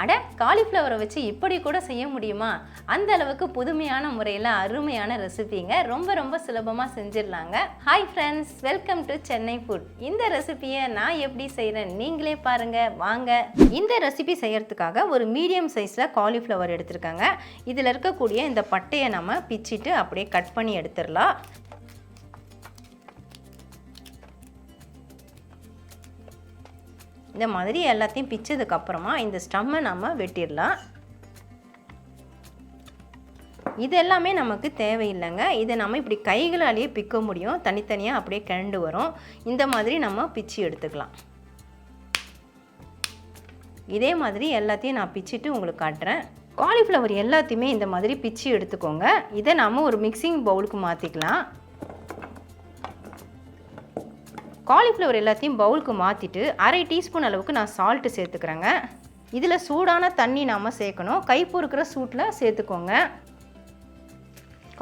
அட காலிஃப்ளவரை வச்சு இப்படி கூட செய்ய முடியுமா? அந்த அளவுக்கு புதுமையான முறையில் அருமையான ரெசிபிங்க ரொம்ப ரொம்ப சுலபமாக செஞ்சிடலாங்க. Hi friends welcome to Chennai food இந்த ரெசிபியை நான் எப்படி செய்கிறேன் நீங்களே பாருங்க. வாங்க. இந்த ரெசிபி செய்யறதுக்காக ஒரு மீடியம் சைஸில் காலிஃப்ளவர் எடுத்திருக்காங்க. இதில் இருக்கக்கூடிய இந்த பட்டையை நம்ம பிச்சிட்டு அப்படியே கட் பண்ணி எடுத்துடலாம். இந்த மாதிரி எல்லாத்தையும் பிச்சதுக்கு அப்புறமா இந்த ஸ்டம்மை நம்ம வெட்டிடலாம். இது எல்லாமே நமக்கு தேவையில்லைங்க. இதை நம்ம இப்படி கைகளாலேயே பிக்க முடியும். தனித்தனியாக அப்படியே கிழண்டு வரும். இந்த மாதிரி நம்ம பிச்சு எடுத்துக்கலாம். இதே மாதிரி எல்லாத்தையும் நான் பிச்சிட்டு உங்களுக்கு காட்டுறேன். காலிஃப்ளவர் எல்லாத்தையுமே இந்த மாதிரி பிச்சு எடுத்துக்கோங்க. இதை நாம் ஒரு மிக்சிங் பவுலுக்கு மாற்றிக்கலாம் காலிஃப்ளவர் எல்லாத்தையும் பவுலுக்கு மாற்றிட்டு அரை டீஸ்பூன் அளவுக்கு நான் சால்ட்டு சேர்த்துக்கிறேங்க. இதில் சூடான தண்ணி நாம் சேர்க்கணும். கை பொறுக்கிற சூட்டில் சேர்த்துக்கோங்க.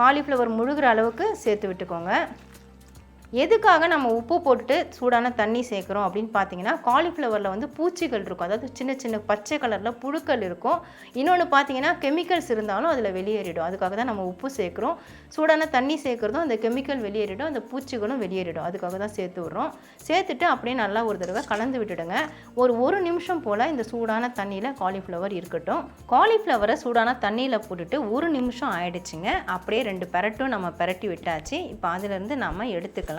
காலிஃப்ளவர் முழுகிற அளவுக்கு சேர்த்து விட்டுக்கோங்க. எதுக்காக நம்ம உப்பு போட்டு சூடான தண்ணி சேர்க்குறோம் அப்படின்னு பார்த்தீங்கன்னா காலிஃப்ளவரில் வந்து பூச்சிகள் இருக்கும். அதாவது சின்ன சின்ன பச்சை கலரில் புழுக்கள் இருக்கும். இன்னொன்று பார்த்தீங்கன்னா கெமிக்கல்ஸ் இருந்தாலும் அதில் வெளியேறிடும். அதுக்காக தான் நம்ம உப்பு சேர்க்குறோம். சூடான தண்ணி சேர்க்குறதும் அந்த கெமிக்கல் வெளியேறிடும். அந்த பூச்சிகளும் வெளியேறிடும். அதுக்காக தான் சேர்த்து விட்றோம். சேர்த்துட்டு அப்படியே நல்லா ஒரு தடவை கலந்து விட்டுடுங்க. ஒரு ஒரு நிமிஷம் போல் இந்த சூடான தண்ணியில் காலிஃப்ளவர் இருக்கட்டும். காலிஃப்ளவரை சூடான தண்ணியில் போட்டுட்டு ஒரு நிமிஷம் ஆயிடுச்சுங்க. அப்படியே ரெண்டு பெரட்டும் நம்ம பெரட்டி விட்டாச்சு. இப்போ அதிலேருந்து நம்ம எடுத்துக்கலாம்.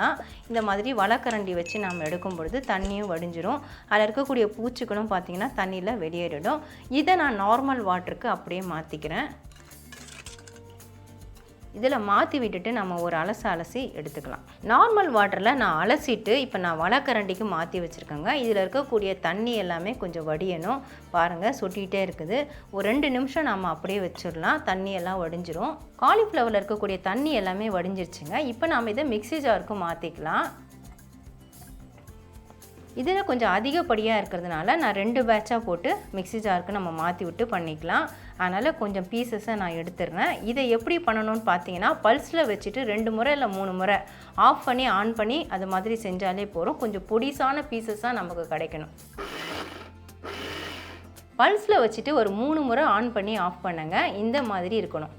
இந்த மாதிரி வளக்கரண்டி வச்சு நம்ம எடுக்கும் பொழுது தண்ணியும் வடிஞ்சிரும். அதில் இருக்கக்கூடிய பூச்சிகளும் பார்த்திங்கன்னா தண்ணியில் வெளியேறிடும். இதை நான் நார்மல் வாட்டருக்கு அப்படியே மாற்றிக்கிறேன் இதில் மாற்றி விட்டுட்டு நம்ம ஒரு அலச அலசி எடுத்துக்கலாம். நார்மல் வாட்டரில் நான் அலசிட்டு இப்போ நான் வளக்கரண்டிக்கு மாற்றி வச்சுருக்கேங்க. இதில் இருக்கக்கூடிய தண்ணி எல்லாமே கொஞ்சம் வடியணும். பாருங்கள் சொட்டிகிட்டே இருக்குது. ஒரு ரெண்டு நிமிஷம் நம்ம அப்படியே வச்சிடலாம். தண்ணி எல்லாம் வடிஞ்சிரும். காலிஃப்ளவரில் இருக்கக்கூடிய தண்ணி எல்லாமே வடிஞ்சிருச்சுங்க. இப்போ நாம் இதை மிக்ஸி ஜாருக்கு மாற்றிக்கலாம் இதில் கொஞ்சம் அதிகப்படியாக இருக்கிறதுனால நான் ரெண்டு பேட்சாக போட்டு மிக்ஸி ஜாருக்கு நம்ம மாற்றி விட்டு பண்ணிக்கலாம். அதனால் கொஞ்சம் பீசஸை நான் எடுத்துடுறேன். இதை எப்படி பண்ணணும்னு பார்த்தீங்கன்னா பல்ஸில் வச்சுட்டு ரெண்டு முறை இல்லை மூணு முறை ஆஃப் பண்ணி ஆன் பண்ணி அது மாதிரி செஞ்சாலே போகிறோம் கொஞ்சம் பொடிசான பீசஸாக நமக்கு கிடைக்கணும். பல்ஸில் வச்சுட்டு ஒரு மூணு முறை ஆன் பண்ணி ஆஃப் பண்ணுங்க. இந்த மாதிரி இருக்கணும்.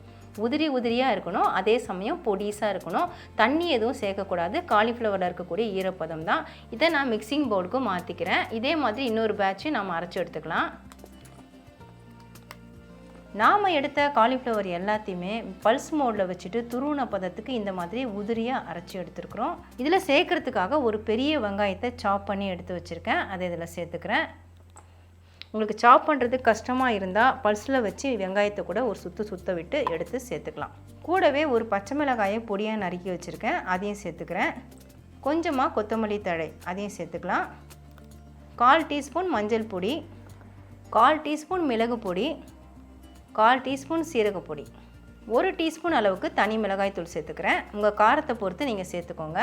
உதிரி உதிரியாக இருக்கணும். அதே சமயம் பொடிசாக இருக்கணும். தண்ணி எதுவும் சேர்க்கக்கூடாது. காலிஃப்ளவரில் இருக்கக்கூடிய ஈரப்பதம் தான். இதை நான் மிக்சிங் போர்டுக்கும் மாற்றிக்கிறேன் இதே மாதிரி இன்னொரு பேட்ச்சு நம்ம அரைச்சி எடுத்துக்கலாம். நாம் எடுத்த காலிஃப்ளவர் எல்லாத்தையுமே பல்ஸ் மோடில் வச்சுட்டு துருவன பதத்துக்கு இந்த மாதிரி உதிரியாக அரைச்சி எடுத்துருக்குறோம். இதில் சேர்க்கறதுக்காக ஒரு பெரிய வெங்காயத்தை சாப் பண்ணி எடுத்து வச்சுருக்கேன். அதை இதில் சேர்த்துக்கிறேன். உங்களுக்கு சாப் பண்ணுறதுக்கு கஷ்டமாக இருந்தால் பல்ஸில் வச்சு வெங்காயத்தை கூட ஒரு சுற்று சுத்த விட்டு எடுத்து சேர்த்துக்கலாம். கூடவே ஒரு பச்சை மிளகாயை பொடியாக நறுக்கி வச்சுருக்கேன். அதையும் சேர்த்துக்கிறேன். கொஞ்சமாக கொத்தமல்லி தழை அதையும் சேர்த்துக்கலாம். கால் டீஸ்பூன் மஞ்சள் பொடி கால் டீஸ்பூன் மிளகு பொடி கால் டீஸ்பூன் சீரகப்பொடி ஒரு டீஸ்பூன் அளவுக்கு தனி மிளகாய் தூள் சேர்த்துக்கிறேன். உங்கள் காரத்தை பொறுத்து நீங்கள் சேர்த்துக்கோங்க.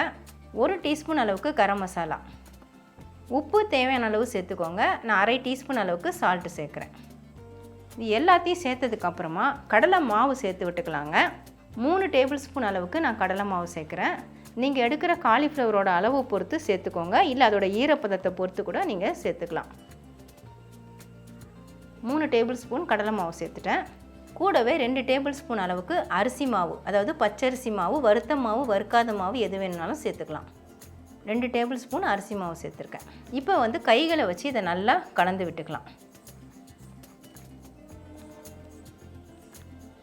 ஒரு டீஸ்பூன் அளவுக்கு கரம் மசாலா. உப்பு தேவையான அளவு சேர்த்துக்கோங்க. நான் அரை டீஸ்பூன் அளவுக்கு சால்ட்டு சேர்க்குறேன். இது எல்லாத்தையும் சேர்த்ததுக்கப்புறமா கடலை மாவு சேர்த்து விட்டுக்கலாங்க. மூணு டேபிள் ஸ்பூன் அளவுக்கு நான் கடலை மாவு சேர்க்குறேன். நீங்கள் எடுக்கிற காலிஃப்ளவரோட அளவு பொறுத்து சேர்த்துக்கோங்க. இல்லை அதோட ஈரப்பதத்தை பொறுத்து கூட நீங்கள் சேர்த்துக்கலாம். மூணு டேபிள் ஸ்பூன் கடலை மாவு சேர்த்துட்டேன். கூடவே ரெண்டு டேபிள் ஸ்பூன் அளவுக்கு அரிசி மாவு அதாவது பச்சரிசி மாவு வறுத்த மாவு வறுக்காத மாவு எது வேணுனாலும் சேர்த்துக்கலாம். ரெண்டு டேபிள் ஸ்பூன் அரிசி மாவு சேர்த்துருக்கேன். இப்போ வந்து கைகளை வச்சு இதை நல்லா கலந்து விட்டுக்கலாம்.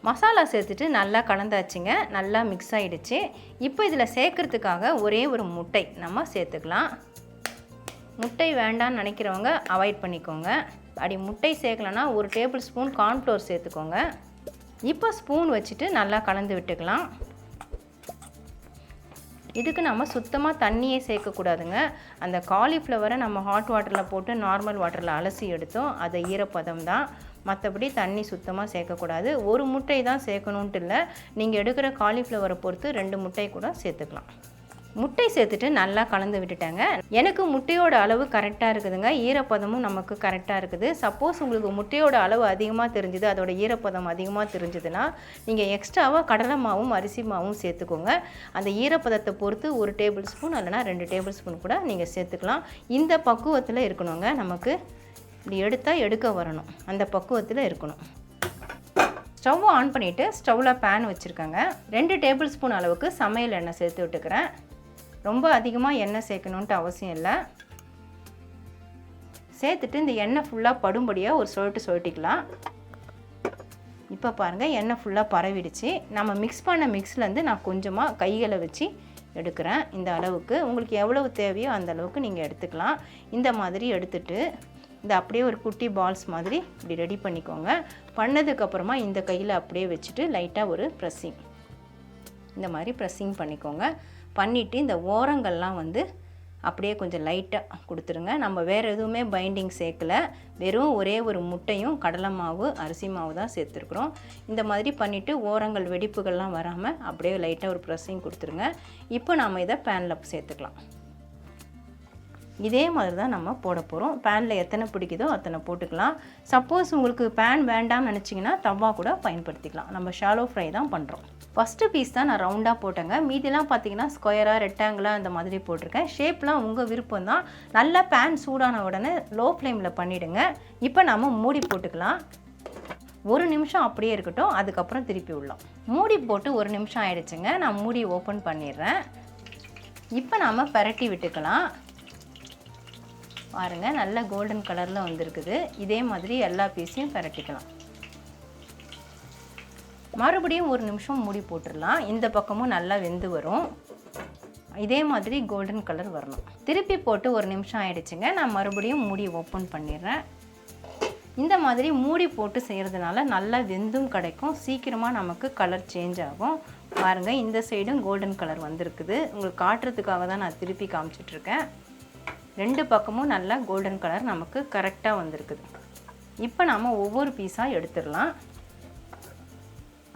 மசாலா சேர்த்துட்டு நல்லா கலந்தாச்சுங்க நல்லா மிக்ஸ் ஆகிடுச்சு இப்போ இதில் சேர்க்குறதுக்காக ஒரே ஒரு முட்டை நம்ம சேர்த்துக்கலாம். முட்டை வேண்டான்னு நினைக்கிறவங்க அவாய்ட் பண்ணிக்கோங்க. அப்படி முட்டை சேர்க்கலன்னா ஒரு டேபிள் ஸ்பூன் கார்ன்ஃப்ளோர் சேர்த்துக்கோங்க. இப்போ ஸ்பூன் வச்சுட்டு நல்லா கலந்து விட்டுக்கலாம். இதுக்கு நம்ம சுத்தமாக தண்ணியே சேர்க்கக்கூடாதுங்க. அந்த காலிஃப்ளவரை நம்ம ஹாட் வாட்டரில் போட்டு நார்மல் வாட்டரில் அலசி எடுத்தோம். அதை ஈரப்பதம் தான். மற்றபடி தண்ணி சுத்தமாக சேர்க்கக்கூடாது. ஒரு முட்டை தான் சேர்க்கணுன்ட்டு இல்லை. நீங்கள் எடுக்கிற காலிஃப்ளவரை பொறுத்து ரெண்டு முட்டை கூட சேர்த்துக்கலாம். முட்டை சேர்த்துட்டு நல்லா கலந்து விட்டுட்டாங்க. எனக்கு முட்டையோட அளவு கரெக்டாக இருக்குதுங்க. ஈரப்பதமும் நமக்கு கரெக்டாக இருக்குது. சப்போஸ் உங்களுக்கு முட்டையோட அளவு அதிகமாக தெரிஞ்சுது அதோட ஈரப்பதம் அதிகமாக தெரிஞ்சுதுன்னா நீங்கள் எக்ஸ்ட்ராவாக கடலை மாவும் அரிசி மாவும் சேர்த்துக்கோங்க. அந்த ஈரப்பதத்தை பொறுத்து ஒரு டேபிள் ஸ்பூன் இல்லைனா ரெண்டு டேபிள் ஸ்பூன் கூட நீங்கள் சேர்த்துக்கலாம். இந்த பக்குவத்தில் இருக்கணுங்க. நமக்கு இப்படி எடுத்தால் எடுக்க வரணும். அந்த பக்குவத்தில் இருக்கணும். ஸ்டவ் ஆன் பண்ணிவிட்டு ஸ்டவ்வில் பேன் வச்சுருக்கேங்க. ரெண்டு டேபிள் ஸ்பூன் அளவுக்கு சமையல் எண்ணெய் சேர்த்து விட்டுக்கிறேன். ரொம்ப அதிகமாக எண்ணெய் சேர்க்கணுன்ட்டு அவசியம் இல்லை. சேர்த்துட்டு இந்த எண்ணெய் ஃபுல்லாக படும்படியாக ஒரு சொட்டு சொட்டிக்கலாம் இப்போ பாருங்கள் எண்ணெய் ஃபுல்லாக பரவிடுச்சு. நம்ம மிக்ஸ் பண்ண மிக்ஸ்லேருந்து நான் கொஞ்சமாக கைகளை வச்சு எடுக்கிறேன். இந்த அளவுக்கு. உங்களுக்கு எவ்வளவு தேவையோ அந்த அளவுக்கு நீங்கள் எடுத்துக்கலாம். இந்த மாதிரி எடுத்துட்டு இந்த அப்படியே ஒரு குட்டி பால்ஸ் மாதிரி இப்படி ரெடி பண்ணிக்கோங்க. பண்ணதுக்கப்புறமா இந்த கையில் அப்படியே வச்சுட்டு லைட்டாக ஒரு ப்ரெஸ்ஸிங் இந்த மாதிரி ப்ரெஸ்ஸிங் பண்ணிக்கோங்க. பண்ணிவிட்டு இந்த ஓரங்கள்லாம் வந்து அப்படியே கொஞ்சம் லைட்டாக கொடுத்துருங்க. நம்ம வேறு எதுவுமே பைண்டிங் சேர்க்கல. வெறும் ஒரே ஒரு முட்டையும் கடலை மாவு அரிசி மாவு தான் சேர்த்துருக்குறோம். இந்த மாதிரி பண்ணிவிட்டு ஓரங்கள் வெடிப்புகள்லாம் வராமல் அப்படியே லைட்டாக ஒரு ப்ரெஸ்ஸிங் கொடுத்துருங்க. இப்போ நாம் இதை பேனில் சேர்த்துக்கலாம். இதே மாதிரி தான் நம்ம போட போகிறோம் பேனில் எத்தனை பிடிக்குதோ அத்தனை போட்டுக்கலாம். சப்போஸ் உங்களுக்கு பேன் வேண்டாம்னு நினச்சிங்கன்னா தவா கூட பயன்படுத்திக்கலாம். நம்ம ஷாலோ ஃப்ரை தான் பண்ணுறோம் ஃபஸ்ட்டு பீஸ் தான் நான் ரவுண்டாக போட்டேங்க. மீதிலாம் பார்த்தீங்கன்னா ஸ்கொயராக ரெக்டாங்கிளாக அந்த மாதிரி போட்டிருக்கேன். ஷேப்லாம் உங்கள் விருப்பம் தான். நல்லா பேன் சூடான உடனே லோ ஃப்ளேமில் பண்ணிவிடுங்க இப்போ நம்ம மூடி போட்டுக்கலாம். ஒரு நிமிஷம் அப்படியே இருக்கட்டும். அதுக்கப்புறம் திருப்பி உள்ளோம் மூடி போட்டு ஒரு நிமிஷம் ஆயிடுச்சுங்க. நான் மூடி ஓப்பன் பண்ணிடுறேன். இப்போ நாம் பரட்டி விட்டுக்கலாம். பாருங்கள் நல்ல கோல்டன் கலரில் வந்திருக்குது. இதே மாதிரி எல்லா பீஸையும் பரட்டிக்கலாம். மறுபடியும் ஒரு நிமிஷம் மூடி போட்டுடலாம். இந்த பக்கமும் நல்லா வெந்து வரும். இதே மாதிரி கோல்டன் கலர் வரணும். திருப்பி போட்டு ஒரு நிமிஷம் ஆயிடுச்சுங்க. நான் மறுபடியும் மூடி ஓப்பன் பண்ணிடுறேன். இந்த மாதிரி மூடி போட்டு செய்கிறதுனால நல்லா வெந்தும் கிடைக்கும். சீக்கிரமாக நமக்கு கலர் சேஞ்ச் ஆகும். பாருங்கள் இந்த சைடும் கோல்டன் கலர் வந்திருக்குது. உங்களுக்கு காட்டுறதுக்காக தான் நான் திருப்பி காமிச்சிட்ருக்கேன் ரெண்டு பக்கமும் நல்லா கோல்டன் கலர் நமக்கு கரெக்டாக வந்திருக்குது. இப்போ நாம் ஒவ்வொரு பீஸாக எடுத்துடலாம்.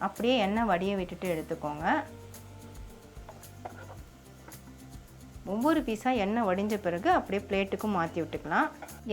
அப்படியே எண்ணெய் வடிய விட்டுட்டு எடுத்துக்கோங்க. ஒவ்வொரு பீஸாக எண்ணெய் வடிஞ்ச பிறகு அப்படியே பிளேட்டுக்கும் மாற்றி விட்டுக்கலாம்.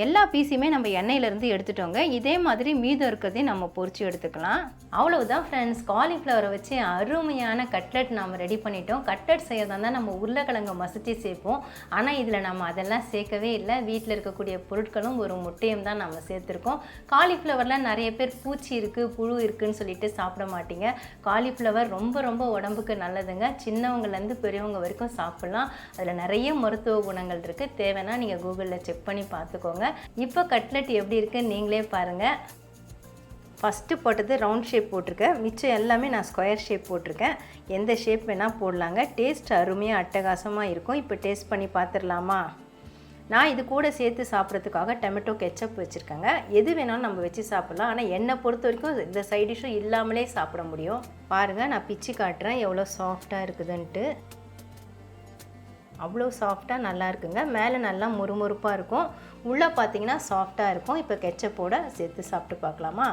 எல்லா பீஸையுமே நம்ம எண்ணெயிலேருந்து எடுத்துட்டோங்க. இதே மாதிரி மீதம் இருக்கிறதையும் நம்ம பொறிச்சு எடுத்துக்கலாம். அவ்வளவுதான் ஃப்ரெண்ட்ஸ் காலிஃப்ளவரை வச்சு அருமையான கட்லெட் நம்ம ரெடி பண்ணிட்டோம். கட்லெட் செய்யறதா தான் நம்ம உருளைக்கிழங்கு மசிச்சு சேர்ப்போம். ஆனால் இதில் நம்ம அதெல்லாம் சேர்க்கவே இல்லை. வீட்டில் இருக்கக்கூடிய பொருட்களும் ஒரு முட்டையும் தான் நம்ம சேர்த்துருக்கோம். காலிஃப்ளவரில் நிறைய பேர் பூச்சி இருக்குது புழு இருக்குன்னு சொல்லிட்டு சாப்பிட மாட்டீங்க. காலிஃப்ளவர் ரொம்ப ரொம்ப உடம்புக்கு நல்லதுங்க. சின்னவங்கலேருந்து பெரியவங்க வரைக்கும் சாப்பிட்லாம். அதில் நிறைய மருத்துவ குணங்கள் இருக்குது தேவைன்னா நீங்கள் கூகுளில் செக் பண்ணி பார்த்துக்கோங்க. இப்போ கட்லெட் எப்படி இருக்குன்னு நீங்களே பாருங்கள் ஃபஸ்ட்டு போட்டது ரவுண்ட் ஷேப் போட்டிருக்கேன். மிச்சம் எல்லாமே நான் ஸ்கொயர் ஷேப் போட்டிருக்கேன். எந்த ஷேப் வேணால் போடலாங்க. டேஸ்ட் அருமையாக அட்டகாசமாக இருக்கும். இப்போ டேஸ்ட் பண்ணி பார்த்துடலாமா? நான் இது கூட சேர்த்து சாப்பிட்றதுக்காக டொமேட்டோ கெச்சப் வச்சுருக்கேங்க. எது வேணாலும் நம்ம வச்சு சாப்பிட்லாம். ஆனால் என்னை பொறுத்த வரைக்கும் இந்த சைட் டிஷ்ஷும் இல்லாமலே சாப்பிட முடியும். பாருங்கள் நான் பிச்சு காட்டுறேன். எவ்வளோ சாஃப்டாக இருக்குதுன்ட்டு. அவ்வளோ சாஃப்டாக நல்லா இருக்குங்க. மேலே நல்லா முறுமுறுப்பாக இருக்கும். உள்ளே பார்த்தீங்கன்னா சாஃப்டாக இருக்கும். இப்போ கெச்சப்போட சேர்த்து சாப்பிட்டு பார்க்கலாமா?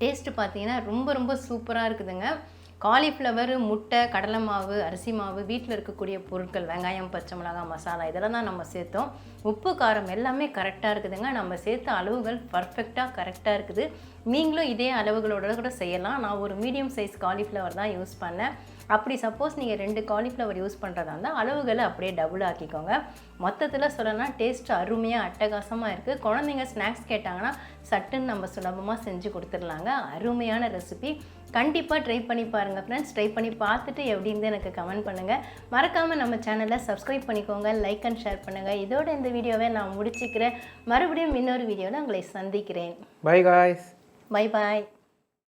டேஸ்ட்டு பார்த்தீங்கன்னா ரொம்ப ரொம்ப சூப்பராக இருக்குதுங்க. காலிஃப்ளவர் முட்டை கடலை மாவு அரிசி மாவு வீட்டில் இருக்கக்கூடிய பொருட்கள் வெங்காயம் பச்சை மிளகாய் மசாலா இதெல்லாம் தான் நம்ம சேர்த்தோம். உப்பு காரம் எல்லாமே கரெக்டாக இருக்குதுங்க. நம்ம சேர்த்த அளவுகள் பர்ஃபெக்டாக கரெக்டாக இருக்குது. நீங்களும் இதே அளவுகளோட கூட செய்யலாம். நான் ஒரு மீடியம் சைஸ் காலிஃப்ளவர் தான் யூஸ் பண்ணேன். அப்படி சப்போஸ் நீங்கள் ரெண்டு காலிஃப்ளவர் யூஸ் பண்ணுறதா இருந்தால் அளவுகளை அப்படியே டபுள் ஆக்கிக்கோங்க. மொத்தத்தில் சொல்லணும்னா டேஸ்ட் அருமையாக அட்டகாசமாக இருக்குது குழந்தைங்க ஸ்நாக்ஸ் கேட்டாங்கன்னா சட்டுன்னு நம்ம சுலபமாக செஞ்சு கொடுத்துடலாங்க. அருமையான ரெசிபி கண்டிப்பாக ட்ரை பண்ணி பாருங்கள் ஃப்ரெண்ட்ஸ் ட்ரை பண்ணி பார்த்துட்டு எப்படி இருந்து எனக்கு கமெண்ட் பண்ணுங்கள் மறக்காமல் நம்ம சேனலை சப்ஸ்கிரைப் பண்ணிக்கோங்க. லைக் அண்ட் ஷேர் பண்ணுங்கள் இதோட இந்த வீடியோவை நான் முடிச்சுக்கிறேன். மறுபடியும் இன்னொரு வீடியோவில் உங்களை சந்திக்கிறேன். By guys bye bye